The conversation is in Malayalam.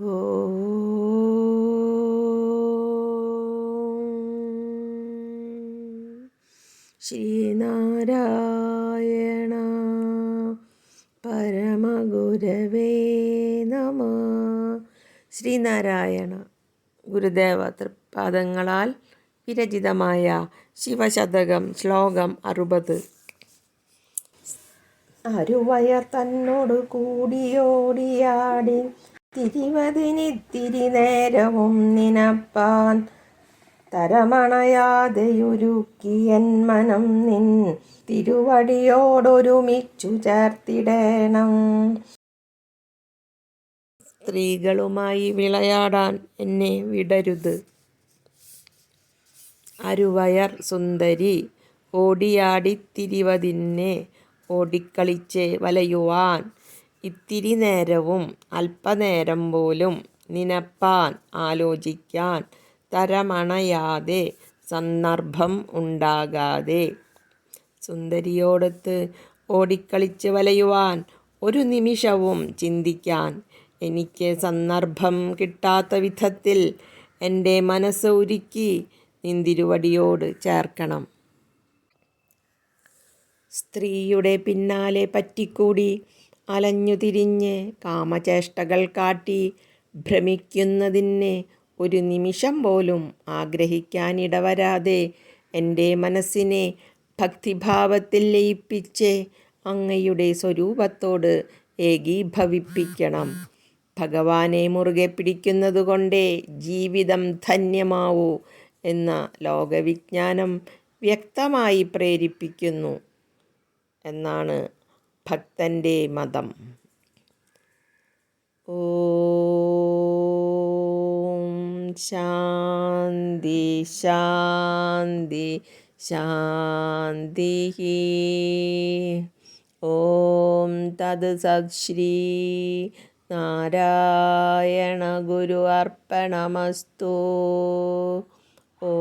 ശ്രീനാരായണ പരമഗുരവേ നമ. ശ്രീനാരായണ ഗുരുദേവ തൃപാദങ്ങളാൽ വിരചിതമായ ശിവശതകം ശ്ലോകം അറുപത്. അരുവയർ തന്നോട് കൂടിയോടിയാടി തിരിവതിനിത്തിരി നേരവും നിനപ്പാൻ തരമണയാതെയൊരുക്കിയൻ മനം നിൻ തിരുവടിയോടൊരുമിച്ചു ചേർത്തിടേണം. സ്ത്രീകളുമായി വിളയാടാൻ എന്നെ വിടരുത്. അരുവയർ സുന്ദരി ഓടിയാടി തിരിവതിന്നെ ഓടിക്കളിച്ച് വലയുവാൻ ഇത്തിരി നേരവും അല്പനേരം പോലും നിനപ്പാൻ ആലോചിക്കാൻ തരമണയാതെ സന്ദർഭം ഉണ്ടാകാതെ. സുന്ദരിയോടൊത്ത് ഓടിക്കളിച്ച് വലയുവാൻ ഒരു നിമിഷവും ചിന്തിക്കാൻ എനിക്ക് സന്ദർഭം കിട്ടാത്ത വിധത്തിൽ എന്റെ മനസ്സ് ഒരുക്കി നിന്തിരുവടിയോട് ചേർക്കണം. സ്ത്രീയുടെ പിന്നാലെ പറ്റിക്കൂടി അലഞ്ഞു തിരിഞ്ഞ് കാമചേഷ്ടകൾ കാട്ടി ഭ്രമിക്കുന്നതിന് ഒരു നിമിഷം പോലും ആഗ്രഹിക്കാനിടവരാതെ എന്റെ മനസ്സിനെ ഭക്തിഭാവത്തിൽ ലയിപ്പിച്ച് അങ്ങയുടെ സ്വരൂപത്തോട് ഏകീഭവിപ്പിക്കണം. ഭഗവാനെ മുറുകെ പിടിക്കുന്നതുകൊണ്ടേ ജീവിതം ധന്യമാവൂ എന്ന ലോകവിജ്ഞാനം വ്യക്തമായി പ്രേരിപ്പിക്കുന്നു എന്നാണ് ഭക്തന്റെ മതം. ഓം ശാന്തി ശാന്തി ശാന്തി ഓം തത് സത് ശ്രീ നാരായണ ഗുരു അർപ്പണമസ്തു. ഓ